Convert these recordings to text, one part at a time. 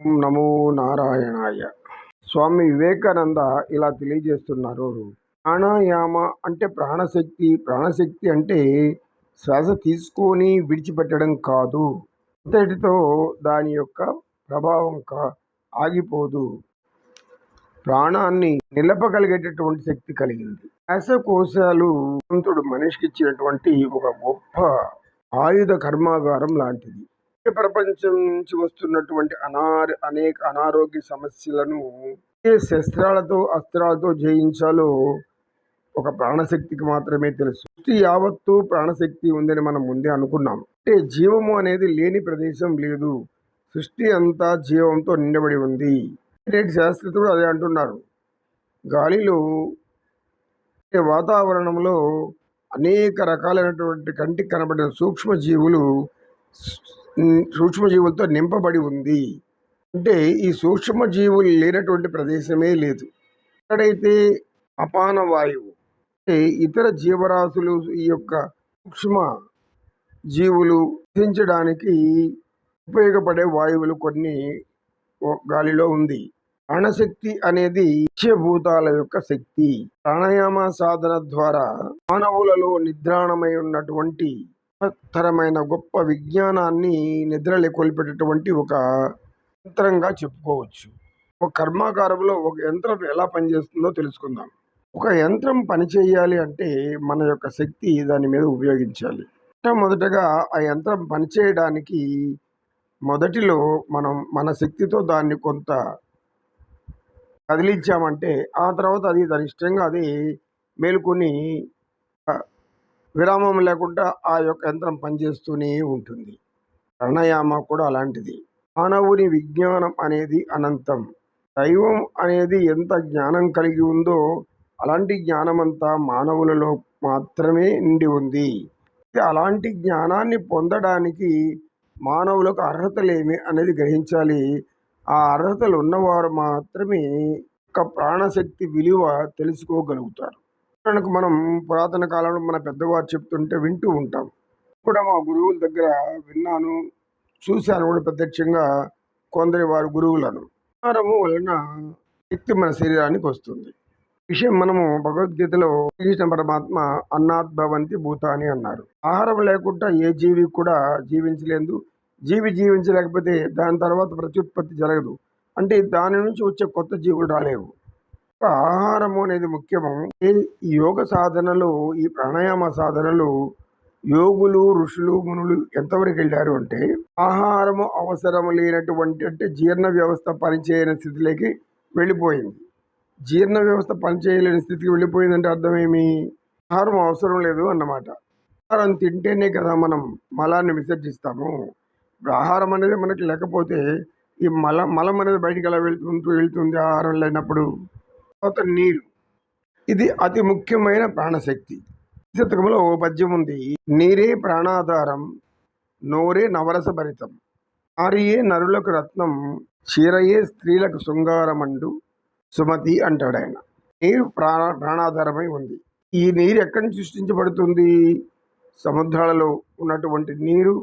నమో నారాయణాయ. స్వామి వివేకానంద ఇలా తెలియజేస్తున్నారు ప్రాణాయామ అంటే ప్రాణశక్తి ప్రాణశక్తి అంటే శ్వాస తీసుకొని విడిచిపెట్టడం కాదు. అంతటితో దాని యొక్క ప్రభావం కా ఆగిపోదు. ప్రాణాన్ని నిలపగలిగేటటువంటి శక్తి కలిగింది. శ్వాసకోశాలు భగవంతుడు మనిషికి ఇచ్చినటువంటి ఒక గొప్ప ఆయుధ కర్మాగారం లాంటిది. ప్రపంచం నుంచి వస్తున్నటువంటి అనార అనేక అనారోగ్య సమస్యలను ఏ శస్త్రాలతో అస్త్రాలతో జయించాలో ఒక ప్రాణశక్తికి మాత్రమే తెలుసు. సృష్టి యావత్తు ప్రాణశక్తి ఉందని మనం ముందే అనుకున్నాం. అంటే జీవము అనేది లేని ప్రదేశం లేదు. సృష్టి అంతా జీవంతో నిండబడి ఉంది. నేటి శాస్త్రతుడు అదే అంటున్నారు. గాలిలో వాతావరణంలో అనేక రకాలైనటువంటి కంటికి కనబడిన సూక్ష్మజీవులు సూక్ష్మజీవులతో నింపబడి ఉంది. అంటే ఈ సూక్ష్మజీవులు లేనటువంటి ప్రదేశమే లేదు. ఎక్కడైతే అపాన వాయువు అంటే ఇతర జీవరాశులు ఈ యొక్క సూక్ష్మ జీవులు ధరించడానికి ఉపయోగపడే వాయువులు కొన్ని గాలిలో ఉంది. ప్రాణశక్తి అనేది ఇచ్చభూతాల యొక్క శక్తి. ప్రాణాయామ సాధన ద్వారా మానవులలో నిద్రాణమై ఉన్నటువంటి తరమైన గొప్ప విజ్ఞానాన్ని నిద్రలే కోల్పెట్టేటువంటి ఒక యంత్రంగా చెప్పుకోవచ్చు. ఒక కర్మాగారంలో ఒక యంత్రం ఎలా పనిచేస్తుందో తెలుసుకుందాం. ఒక యంత్రం పనిచేయాలి అంటే మన యొక్క శక్తి దాని మీద ఉపయోగించాలి. మొట్టమొదటగా ఆ యంత్రం పనిచేయడానికి మొదటిలో మనం మన శక్తితో దాన్ని కొంత కదిలించామంటే ఆ తర్వాత అది దాని ఇష్టంగా అది మేలుకొని విరామం లేకుండా ఆ యొక్క యంత్రం పనిచేస్తూనే ఉంటుంది. ప్రాణాయామ కూడా అలాంటిది. మానవుని విజ్ఞానం అనేది అనంతం. దైవం అనేది ఎంత జ్ఞానం కలిగి ఉందో అలాంటి జ్ఞానం అంతా మానవులలో మాత్రమే నిండి ఉంది. అయితే అలాంటి జ్ఞానాన్ని పొందడానికి మానవులకు అర్హతలేమి అనేది గ్రహించాలి. ఆ అర్హతలు ఉన్నవారు మాత్రమే యొక్క ప్రాణశక్తి విలువ తెలుసుకోగలుగుతారు. ఉదాహరణకు మనం పురాతన కాలంలో మన పెద్దవారు చెప్తుంటే వింటూ ఉంటాం. కూడా మా గురువుల దగ్గర విన్నాను. చూశాను కూడా ప్రత్యక్షంగా కొందరి వారి గురువులను. ఆహారము వలన శక్తి మన శరీరానికి వస్తుంది. విషయం మనము భగవద్గీతలో శ్రీకృష్ణ పరమాత్మ అన్నాత్ భవంతి భూతాని అన్నారు. ఆహారం లేకుండా ఏ జీవి కూడా జీవించలేదు. జీవి జీవించలేకపోతే దాని తర్వాత ప్రత్యుత్పత్తి జరగదు. అంటే దాని నుంచి వచ్చే కొత్త జీవులు రాలేవు. ఆహారము అనేది ముఖ్యము. ఈ యోగ సాధనలో ఈ ప్రాణాయామ సాధనలు యోగులు ఋషులు మునులు ఎంతవరకు వెళ్ళారు అంటే ఆహారము అవసరం లేనటువంటి అంటే జీర్ణ వ్యవస్థ పనిచేయని స్థితిలోకి వెళ్ళిపోయింది. జీర్ణ వ్యవస్థ పనిచేయలేని స్థితికి వెళ్ళిపోయిందంటే అర్థమేమి? ఆహారం అవసరం లేదు అన్నమాట. ఆహారం తింటేనే కదా మనం మలాన్ని విసర్జిస్తాము. ఇప్పుడు ఆహారం అనేది మనకి లేకపోతే ఈ మల మలం అనేది బయటికి ఎలా వెళ్తుంటూ వెళ్తుంది ఆహారం లేనప్పుడు? తర్వాత నీరు. ఇది అతి ముఖ్యమైన ప్రాణశక్తి. శతకంలో ఓ పద్యం ఉంది నీరే ప్రాణాధారం నోరే నవరస భరితం. ఆరియే నరులకు రత్నం చీరయే స్త్రీలకు శృంగారమండు సుమతి అంటాడు ఆయన. నీరు ప్రాణ ప్రాణాధారమై ఉంది. ఈ నీరు ఎక్కడి నుంచి సృష్టించబడుతుంది? సముద్రాలలో ఉన్నటువంటి నీరు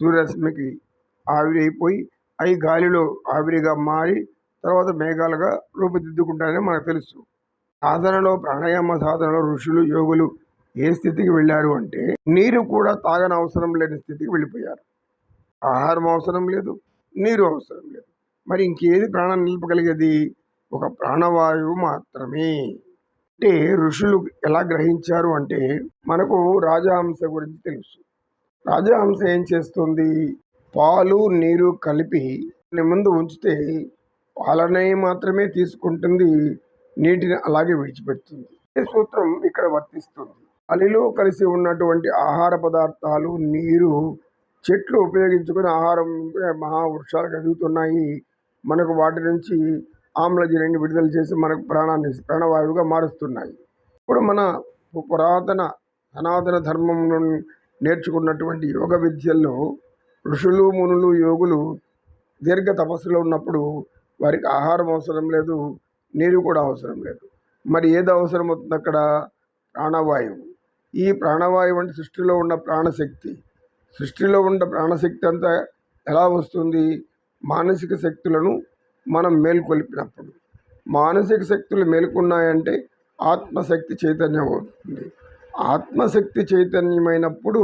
సూర్యరశ్మికి ఆవిరైపోయి అవి గాలిలో ఆవిరిగా మారి తర్వాత మేఘాలుగా రూపుదిద్దుకుంటారని మనకు తెలుసు. సాధనలో ప్రాణాయామ సాధనలో ఋషులు యోగులు ఏ స్థితికి వెళ్ళారు అంటే నీరు కూడా తాగని అవసరం లేని స్థితికి వెళ్ళిపోయారు. ఆహారం అవసరం లేదు నీరు అవసరం లేదు. మరి ఇంకేది ప్రాణం నిలపగలిగేది? ఒక ప్రాణవాయువు మాత్రమే. అంటే ఋషులు ఎలా గ్రహించారు అంటే మనకు రాజహంస గురించి తెలుసు. రాజహంస ఏం చేస్తుంది? పాలు నీరు కలిపి ముందు ఉంచితే పాలనే మాత్రమే తీసుకుంటుంది నీటిని అలాగే విడిచిపెడుతుంది. ఈ సూత్రం ఇక్కడ వర్తిస్తుంది. అలిలో కలిసి ఉన్నటువంటి ఆహార పదార్థాలు నీరు చెట్లు ఉపయోగించుకుని ఆహారం మహావృక్షాలు ఎదుగుతున్నాయి. మనకు వాటి నుంచి ఆమ్లజనిని విడుదల చేసి మనకు ప్రాణాన్ని ప్రాణవాయువుగా మారుస్తున్నాయి. ఇప్పుడు మన పురాతన సనాతన ధర్మం నేర్చుకున్నటువంటి యోగ విద్యల్లో ఋషులు మునులు యోగులు దీర్ఘ తపస్సులో ఉన్నప్పుడు వారికి ఆహారం అవసరం లేదు నీరు కూడా అవసరం లేదు. మరి ఏది అవసరం అవుతుంది అక్కడ? ప్రాణవాయువు. ఈ ప్రాణవాయువు అంటే సృష్టిలో ఉన్న ప్రాణశక్తి. సృష్టిలో ఉన్న ప్రాణశక్తి అంతా ఎలా వస్తుంది? మానసిక శక్తులను మనం మేల్కొల్పినప్పుడు. మానసిక శక్తులు మేల్కొన్నాయంటే ఆత్మశక్తి చైతన్యం అవుతుంది. ఆత్మశక్తి చైతన్యమైనప్పుడు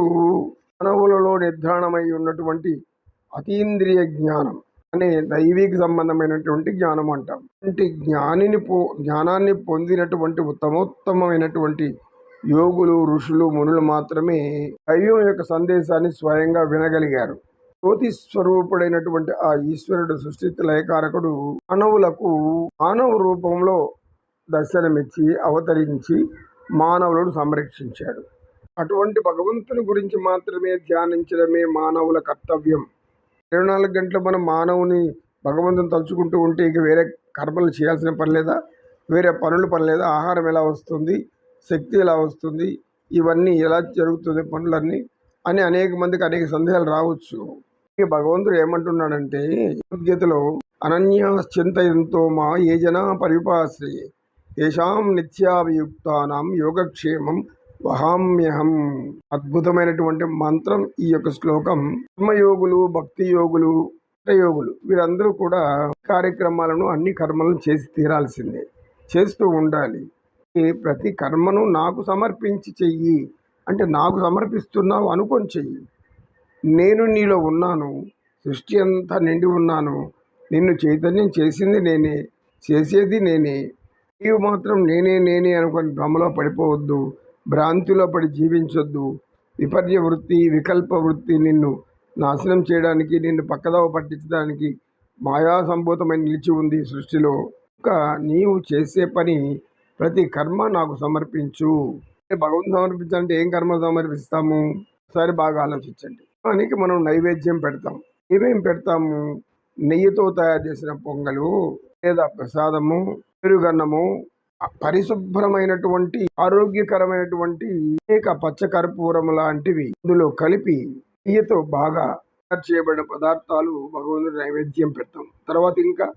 మానవులలో నిర్ధారణమై ఉన్నటువంటి అతీంద్రియ జ్ఞానం అనే దైవిక సంబంధమైనటువంటి జ్ఞానం అంటాం. అంటే జ్ఞానిని పో జ్ఞానాన్ని పొందినటువంటి ఉత్తమోత్తమైనటువంటి యోగులు ఋషులు మునులు మాత్రమే దైవం యొక్క సందేశాన్ని స్వయంగా వినగలిగారు. జ్యోతి స్వరూపుడైనటువంటి ఆ ఈశ్వరుడు సృష్టి లయకారకుడు మానవులకు మానవ రూపంలో దర్శనమిచ్చి అవతరించి మానవులను సంరక్షించాడు. అటువంటి భగవంతుని గురించి మాత్రమే ధ్యానించడమే మానవుల కర్తవ్యం. ఇరవై నాలుగు గంటలు మనం మానవుని భగవంతుని తలుచుకుంటూ ఉంటే ఇక వేరే కర్మలు చేయాల్సిన పని లేదా వేరే పనులు పని లేదా ఆహారం ఎలా వస్తుంది శక్తి ఎలా వస్తుంది ఇవన్నీ ఎలా జరుగుతుంది పనులన్నీ అని అనేక మందికి అనేక సందేహాలు రావచ్చు. ఇక భగవంతుడు ఏమంటున్నాడంటే భగవద్గీతలో అనన్యాశ్చింతయంతో మా ఏ జనా పరిపాశ్రయే తేషాం నిత్యాభియుక్తానాం యోగక్షేమం వహామ్యహం అద్భుతమైనటువంటి మంత్రం ఈ యొక్క శ్లోకం. కర్మయోగులు భక్తి యోగులు యోగులు వీరందరూ కూడా కార్యక్రమాలను అన్ని కర్మలను చేసి తీరాల్సిందే. చేస్తూ ఉండాలి. ప్రతి కర్మను నాకు సమర్పించి చెయ్యి. అంటే నాకు సమర్పిస్తున్నావు అనుకొని చెయ్యి. నేను నీలో ఉన్నాను. సృష్టి అంతా నిండి ఉన్నాను. నిన్ను చైతన్యం చేసింది నేనే. చేసేది నేనే. నీవు మాత్రం నేనే నేనే అనుకొని భ్రమలో పడిపోవద్దు. భ్రాంతిలో పడి జీవించొద్దు. విపర్య వృత్తి వికల్ప వృత్తి నిన్ను నాశనం చేయడానికి నిన్ను పక్కదవ పట్టించడానికి మాయా సంభూతమై నిలిచి ఉంది సృష్టిలో. ఇంకా నీవు చేసే పని ప్రతి కర్మ నాకు సమర్పించు. భగవంతు సమర్పించాలంటే ఏం కర్మ సమర్పిస్తాము? ఒకసారి బాగా ఆలోచించండి. దానికి మనం నైవేద్యం పెడతాం. ఏమేం పెడతాము? నెయ్యితో తయారు చేసిన పొంగలు లేదా ప్రసాదము పెరుగన్నము పరిశుభ్రమైనటువంటి ఆరోగ్యకరమైనటువంటి అనేక పచ్చకర్పూరం లాంటివి ఇందులో కలిపి నెయ్యితో బాగా తయారు చేయబడిన పదార్థాలు భగవంతుడి నైవేద్యం పెడతాం. తర్వాత ఇంకా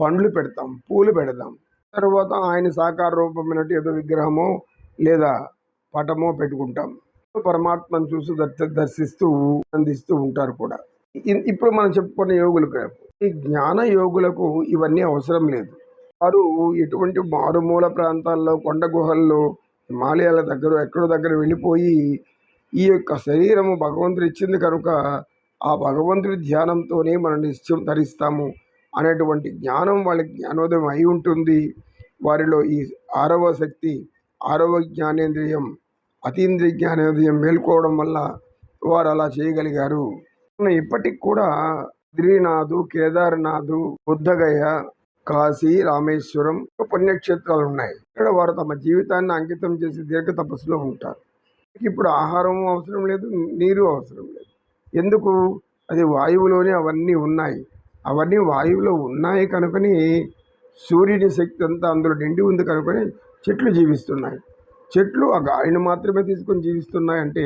పండ్లు పెడతాం పూలు పెడతాం. తర్వాత ఆయన సాకార రూపమైనట్టు ఏదో విగ్రహమో లేదా పటమో పెట్టుకుంటాం. పరమాత్మను చూసి దర్శ దర్శిస్తూ అందిస్తూ ఉంటారు కూడా. ఇ- ఇప్పుడు మనం చెప్పుకున్న యోగులకు ఈ జ్ఞాన యోగులకు ఇవన్నీ అవసరం లేదు. వారు ఎటువంటి మారుమూల ప్రాంతాల్లో కొండ గుహల్లో హిమాలయాల దగ్గర ఎక్కడో దగ్గర వెళ్ళిపోయి ఈ యొక్క శరీరము భగవంతుడు ఇచ్చింది కనుక ఆ భగవంతుడి ధ్యానంతోనే మనం నిశ్చయం ధరిస్తాము అనేటువంటి జ్ఞానం వాళ్ళకి జ్ఞానోదయం అయి ఉంటుంది. వారిలో ఈ ఆరవ శక్తి ఆరవ జ్ఞానేంద్రియం అతీంద్రియ జ్ఞానేంద్రియం మేల్కోవడం వల్ల వారు అలా చేయగలిగారు. ఇప్పటికి కూడా బద్రీనాథు కేదార్నాథ్ బుద్ధగయ కాశీ రామేశ్వరం పుణ్యక్షేత్రాలు ఉన్నాయి ఇక్కడ వారు తమ జీవితాన్ని అంకితం చేసి దీర్ఘ తపస్సులో ఉంటారు. ఇప్పుడు ఆహారం అవసరం లేదు నీరు అవసరం లేదు. ఎందుకు? అది వాయువులోనే అవన్నీ ఉన్నాయి. అవన్నీ వాయువులో ఉన్నాయి కనుకని సూర్యుని శక్తి అంతా అందులో నిండి ఉంది కనుకని చెట్లు జీవిస్తున్నాయి. చెట్లు ఆ గాలిని మాత్రమే తీసుకొని జీవిస్తున్నాయి అంటే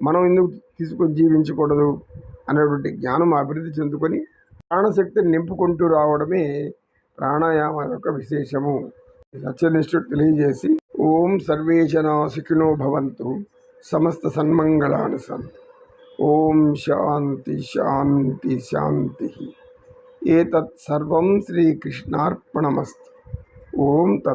మనం ఎందుకు తీసుకొని జీవించకూడదు? అనేటువంటి జ్ఞానం అభివృద్ధి చెందుకొని ప్రాణశక్తిని నింపుకుంటూ రావడమే ప్రాణాయామ యొక్క విశేషము. సత్యనిష్ఠుడు తెలియజేసి ఓం సర్వేశనా సుఖినో భవంతు. సమస్త సన్మంగళాన్ని సంతు. ఓం శాంతి శాంతి శాంతి. ఏతత్ సర్వం శ్రీకృష్ణార్పణమస్తు. ఓం తత్